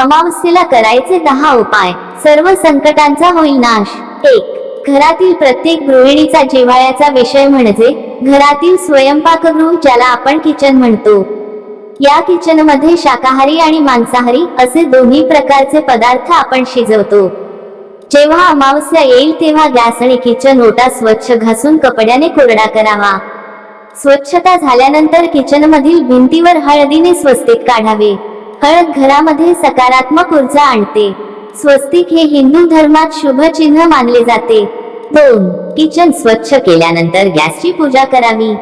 अमावस्येला करायचे दहा उपाय. सर्व संकटांचा होईल नाश. एक घरातील प्रत्येक गृहिणीचा जिव्हाळ्याचा विषय म्हणजे घरातील स्वयंपाकगृह ज्याला आपण किचन म्हणतो. या किचनमध्ये शाकाहारी आणि मांसाहारी असे दोन्ही प्रकारचे पदार्थ आपण शिजवतो. जेव्हा अमावस्या येईल तेव्हा गॅस आणि किचन ओटा स्वच्छ घासून कपड्याने कोरडा करावा. स्वच्छता झाल्यानंतर किचन मधील भिंतीवर हळदीने स्वस्तिक काढावे. हळद घरामध्ये सकारात्मक ऊर्जा आणते. स्वस्तिक हे हिंदू धर्मात शुभ चिन्ह मानले जाते. दोन किचन स्वच्छ केल्यानंतर गॅसची पूजा करावी.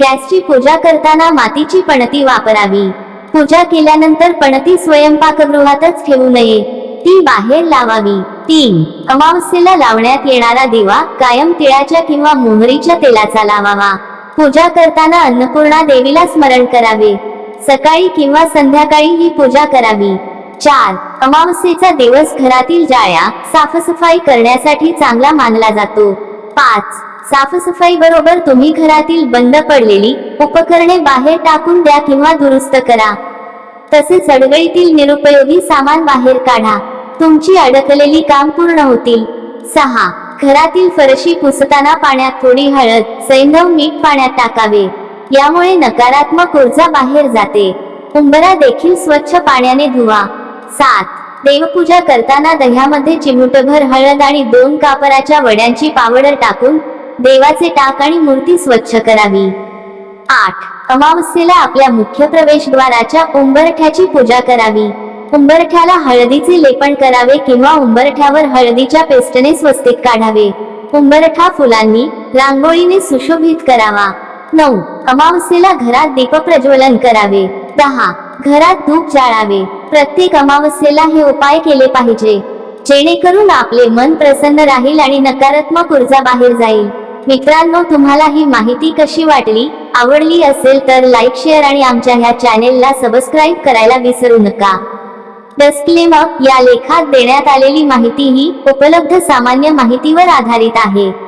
गॅसची पूजा करताना मातीची पणती वापरावी. पूजा केल्यानंतर पणती स्वयंपाकगृहातच ठेवू नये. ती बाहेर लावावी. तीन अमावस्येला लावण्यात येणारा दिवा कायम तिळाच्या किंवा मोहरीच्या तेलाचा लावावा. पूजा करताना अन्नपूर्णा देवीला स्मरण करावे. सकाळी किंवा संध्याकाळी ही पूजा करावी. चार अमावस्येचा दिवस घरातील जाळ्या साफसफाई करण्यासाठी चांगला मानला जातो. पाच साफसफाई बरोबर तुम्ही घरातील बंद पडलेली उपकरणे बाहेर टाकून द्या किंवा दुरुस्त करा. तसेच अडगळीतील निरुपयोगी सामान बाहेर काढा. तुमची अडकलेली काम पूर्ण होतील. सहा घरातील फरशी पुसताना पाण्यात थोडी हळद सैंधव मीठ पाण्यात टाकावे. यामुळे नकारात्मक ऊर्जा बाहेर जाते. उंबरा देखील स्वच्छ पाण्याने धुवा. सात. देवपूजा करताना दह्यामध्ये चिमूटभर हळद आणि दोन कापराच्या वड्यांची पावडर टाकून देवाचे टाक आणि मूर्ती स्वच्छ करावी. आठ. अमावस्येला आपल्या मुख्य प्रवेशद्वाराच्या उंबरठ्याची पूजा करावी. उंबरठ्याला हळदीचे लेपन करावे किंवा उंबरठ्यावर हळदीच्या पेस्टने स्वस्तिक काढावे. उंबरठा फुलांनी रांगोळीने सुशोभित करावा. नऊ. अमावस्येला घरात दीप प्रज्वलन करावे. दहा. घरात धूप जाळावे. प्रत्येक अमावस्येला हे उपाय केले पाहिजे. जेणेकरून आपले मन प्रसन्न राहील आणि नकारात्मक ऊर्जा बाहेर जाईल. मित्रांनो तुम्हाला ही माहिती कशी वाटली? आवडली असेल तर लाईक शेअर आणि आमच्या ह्या चॅनेलला सबस्क्राईब करायला विसरू नका. डस्क्लेमक या लेखात देण्यात आलेली माहिती ही उपलब्ध सामान्य माहितीवर आधारित आहे.